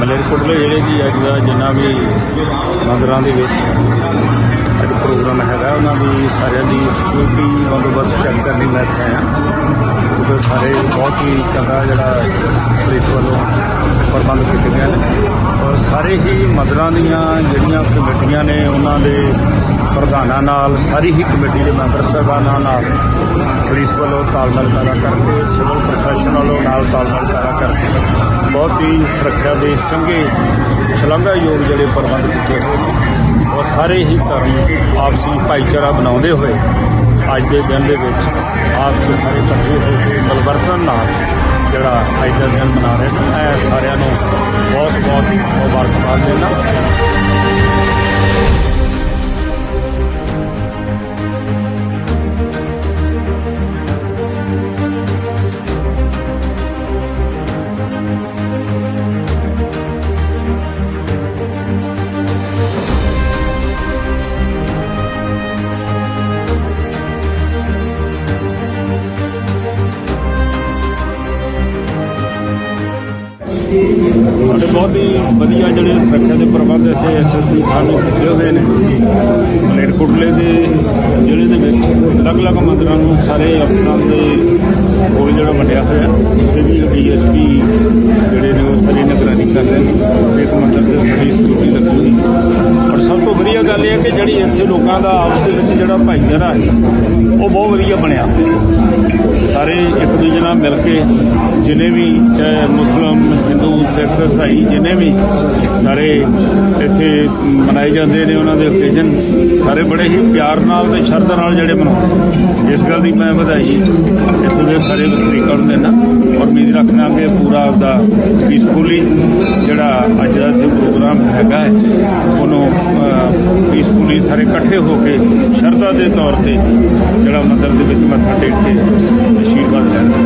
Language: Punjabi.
ਮਲੇਰਕੋਟਲੇ ਜਿਹੜੇ ਦੀ ਅੱਜ ਦਾ ਜਿੰਨਾ ਵੀ ਮੰਦਰਾਂ ਦੇ ਵਿੱਚ ਅੱਜ ਪ੍ਰੋਗਰਾਮ ਹੈਗਾ, ਉਹਨਾਂ ਦੀ ਸਾਰਿਆਂ ਦੀ ਸਿਕਿਉਰਿਟੀ ਬੰਦੋਬਸਤ ਚੈੱਕ ਕਰਨ ਲਈ ਮੈਂ ਇੱਥੇ ਆਇਆ। ਕਿਉਂਕਿ ਸਾਰੇ ਬਹੁਤ ਹੀ ਚੰਗਾ ਜਿਹੜਾ ਪੁਲਿਸ ਵੱਲੋਂ ਪ੍ਰਬੰਧ ਕੀਤੇ ਗਏ ਨੇ। ਔਰ ਸਾਰੇ ਹੀ ਮੰਦਰਾਂ ਦੀਆਂ ਜਿਹੜੀਆਂ ਕਮੇਟੀਆਂ ਨੇ, ਉਹਨਾਂ ਦੇ ਪ੍ਰਧਾਨਾਂ ਨਾਲ, ਸਾਰੀ ਹੀ ਕਮੇਟੀ ਦੇ ਮੈਂਬਰ ਸਾਹਿਬਾਨਾਂ ਨਾਲ ਪੁਲਿਸ ਵੱਲੋਂ ਤਾਲਮੇਲ ਪੈਦਾ ਕਰਕੇ, ਸਿਵਲ ਪ੍ਰਸ਼ਾਸਨ ਵੱਲੋਂ ਨਾਲ ਤਾਲਮੇਲ ਪੈਦਾ ਕਰਕੇ ਬਹੁਤ ਹੀ ਸੁਰੱਖਿਆ ਦੇ ਚੰਗੇ ਸ਼ਲਾਘਾਯੋਗ ਜਿਹੜੇ ਪ੍ਰਬੰਧ ਕੀਤੇ ਹੋਏ ਨੇ ਔਰ ਸਾਰੇ ਹੀ ਧਰਮ ਆਪਸੀ ਭਾਈਚਾਰਾ ਬਣਾਉਂਦੇ ਹੋਏ ਅੱਜ ਦੇ ਦਿਨ ਦੇ ਵਿੱਚ ਆਪ ਦੇ ਸਾਰੇ ਇਕੱਠੇ ਹੋ ਕੇ ਬਲਵਰਤਨ ਨਾਲ ਜਿਹੜਾ ਅੱਜ ਦਾ ਦਿਨ ਮਨਾ ਰਹੇ ਨੇ ਮੈਂ ਸਾਰਿਆਂ ਨੂੰ ਬਹੁਤ ਬਹੁਤ ਮੁਬਾਰਕਬਾਦ ਦਿੰਦਾ। ਸਾਡੇ ਬਹੁਤ ਹੀ ਵਧੀਆ ਜਿਹੜੇ ਸੁਰੱਖਿਆ ਦੇ ਪ੍ਰਬੰਧ ਇੱਥੇ ਐਸਐਸਪੀ ਸਾਹਿਬ ਨੇ ਕੀਤੇ ਹੋਏ ਨੇ। ਮਲੇਰਕੋਟਲੇ ਦੇ ਜ਼ਿਲ੍ਹੇ ਦੇ ਵਿੱਚ ਅਲੱਗ-ਅਲੱਗ ਮੰਦਰਾਂ ਨੂੰ ਸਾਰੇ ਅਫਸਰਾਂ ਦੇ ਕੋਲ ਜਿਹੜਾ ਵੰਡਿਆ ਹੋਇਆ ਤੇ ਵੀ ਡੀਐਸਪੀ ਜਿਹੜੇ ਨੇ ਉਹ ਸਾਰੀ ਨਿਗਰਾਨੀ ਕਰ ਰਹੇ ਨੇ। ਇੱਕ ਮੰਦਰ ਦੇ ਸਾਰੀ ਸਿਕਿਉਰਿਟੀ ਲੱਗੀ ਹੋਈ ਔਰ ਸਭ ਤੋਂ ਵਧੀਆ ਗੱਲ ਇਹ ਹੈ ਕਿ ਜਿਹੜੀ ਇੱਥੇ ਲੋਕਾਂ ਦਾ ਆਪਸ ਦੇ ਵਿੱਚ ਜਿਹੜਾ ਭਾਈਚਾਰਾ ਹੈ, ਉਹ ਬਹੁਤ ਵਧੀਆ ਬਣਿਆ। ਸਾਰੇ ਇੱਕ ਦੂਜੇ ਨਾਲ ਮਿਲ ਕੇ ਜਿਨੇ ਵੀ ਚਾਹੇ ਮੁਸਲਮ, ਹਿੰਦੂ, ਸਿੱਖ, ਈਸਾਈ ਜਿਨੇ ਵੀ ਸਾਰੇ ਇੱਥੇ ਮਨਾਏ ਜਾਂਦੇ ਨੇ ਉਹਨਾਂ ਦੇ ਓਕੇਜਨ ਸਾਰੇ ਬੜੇ ਹੀ ਪਿਆਰ ਨਾਲ ਤੇ ਸ਼ਰਧਾ ਨਾਲ ਜਿਹੜੇ ਮਨਾਉਂਦੇ ਇਸ ਗੱਲ ਦੀ ਮੈਂ ਵਧਾਈ ਇੱਥੇ ਦੇ ਸਾਰੇ ਵਸਨੀਕਾਂ ਨੂੰ ਦੇਣਾ ਔਰ ਉਮੀਦ ਰੱਖਣਾ ਕਿ ਪੂਰਾ ਆਪਦਾ ਪੀਸਫੁਲੀ ਜਿਹੜਾ ਅੱਜ ਦਾ ਇੱਥੇ ਪ੍ਰੋਗਰਾਮ ਹੈਗਾ ਹੈ, ਉਹਨੂੰ ਪੀਸਫੁਲੀ ਸਾਰੇ ਇਕੱਠੇ ਹੋ ਕੇ ਸ਼ਰਧਾ ਦੇ ਤੌਰ ਤੇ ਜਿਹੜਾ ਮੰਦਰ ਦੇ ਵਿੱਚ ਮੱਥਾ ਟੇਕ ਕੇ she's one of them.